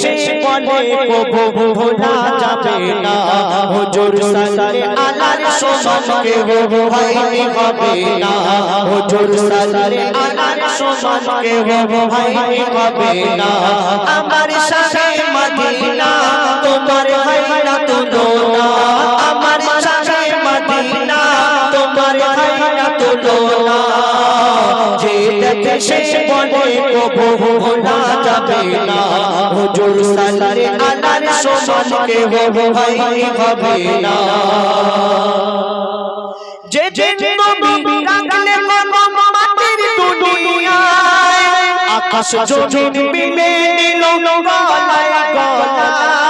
সে বলে কবু ভোলা যাবে না। হুজুর সাল্লে আলার সমান কে হো হয়নি হবে না। হুজুর সাল্লে আলার সমান কে হো হয়নি হবে না। আমার শাহে মদিনা, তোমার হয় না আমার শাহে মদিনা, তোমার হয় না যে দেখে সে বলে কবু ভোলা যাবে না। হুজুর আনার আলার সমান কে হো হয়নি হবে না যে যে নবী রাখলে দুনিয়ায়, আকাশ জমিন নিল গলায় গলায়।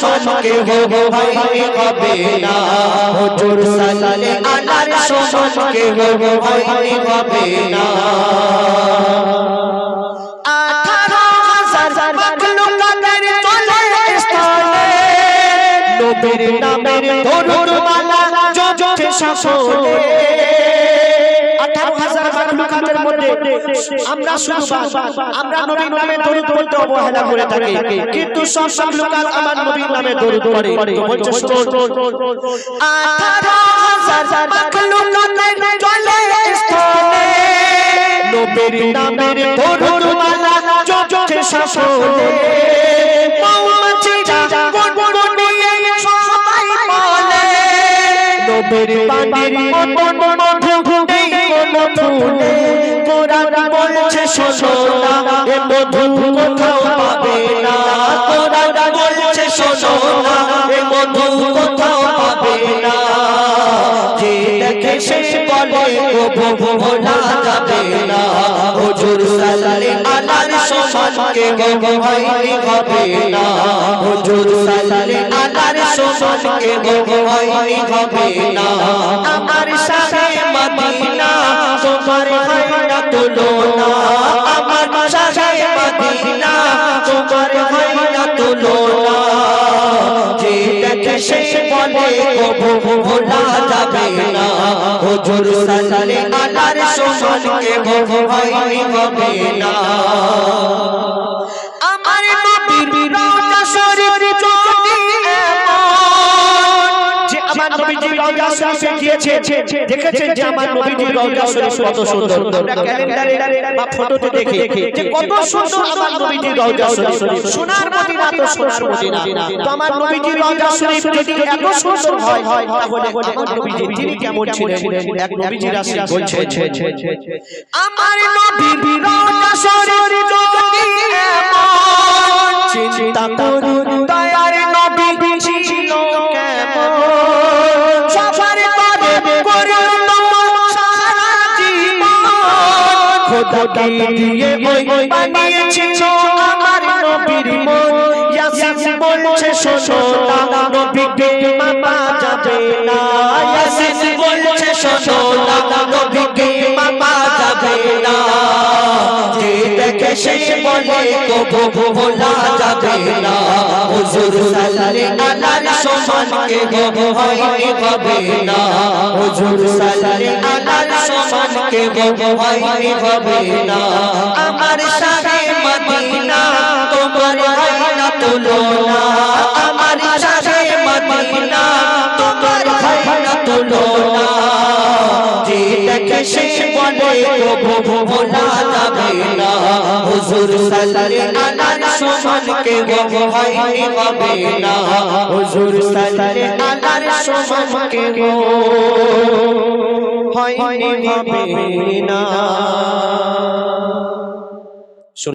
সমান কে হো হবে না। হুজুর সাল্লে আলার সমান কে হো হবে না। নামের দরুদ মালা জপছে সকলে আঠারো হাজার মাখলুকাতের মধ্যে আমরা শুধু আমরা নবীর নামে দরুদ বলতে অবহেলা করে থাকি। কিন্তু সব মাখলুকাত আমার নবীর নামে দরুদ পড়ে বলছে আঠারো হাজার মাখলুকাতের চলে স্থলে নবীর নামের দরুদ মালা জপছে সকলে মৌমাছিরা নবীর পানির মতন মধু নেই কোনো ফুলে। কোরআন বলছে, শোনো না, এ মধু কোথাও পাবে না। কোরআন বলছে, শোনো এ মধু কোথাও পাবে না। যে দেখে সে বলে কবু ভোলা যাবে সমান কে গো হয়নি হবে না হুজুর সাল্লে আলার সমান হবে না আমার শাহে মদিনা, তোমার হয় না তুলনা। আমার শাহে মদিনা, তোমার হয় না তুলনা। যে দেখে সে বলে কবু ভোলা যাবে না। হুজুর সমান কে গো হয়নি হবে না। রওজা শরীফে গিয়েছে দেখেছেন যে আমার নবীজি রওজা শরীফ কত সুন্দর আমরা ক্যালেন্ডারে বা ফটোতে দেখি যে কত সুন্দর আমার নবীজি রওজা শরীফ সোনার মদিনা তো সোনার মদিনা তো আমার নবীজি রওজা শরীফ যদি এত সুন্দর হয় তাহলে আমার নবীজি তিনি কেমন ছিলেন এক নবীজি রাসূল বলছে আমার নবীর রওজা শরীফ যদি এমন চিন্তা খোদা দিয়ে ওই বানিয়েছিল আমার বলছে শোনো নবীকে যাবে না? দেখে সে বলে কবু ভোলা যাবে না। হুজুর সাল্লে আলার সমান কে গো হয়নি হবে না। হুজুর সাল্লে আলার সমান কে গো হয়নি হবে না। আমার শাহে মদিনা, তোমার হয় না আমার শাহে মদিনা, তোমার হয় না তুলনা। যে দেখে সে বলে কবু ভোলা না হুজুর সাল্লে আলার সমান কে গো হয়নি হবে না। হুজুর সাল্লে আলার সমান কে গো হয়নি হবে না।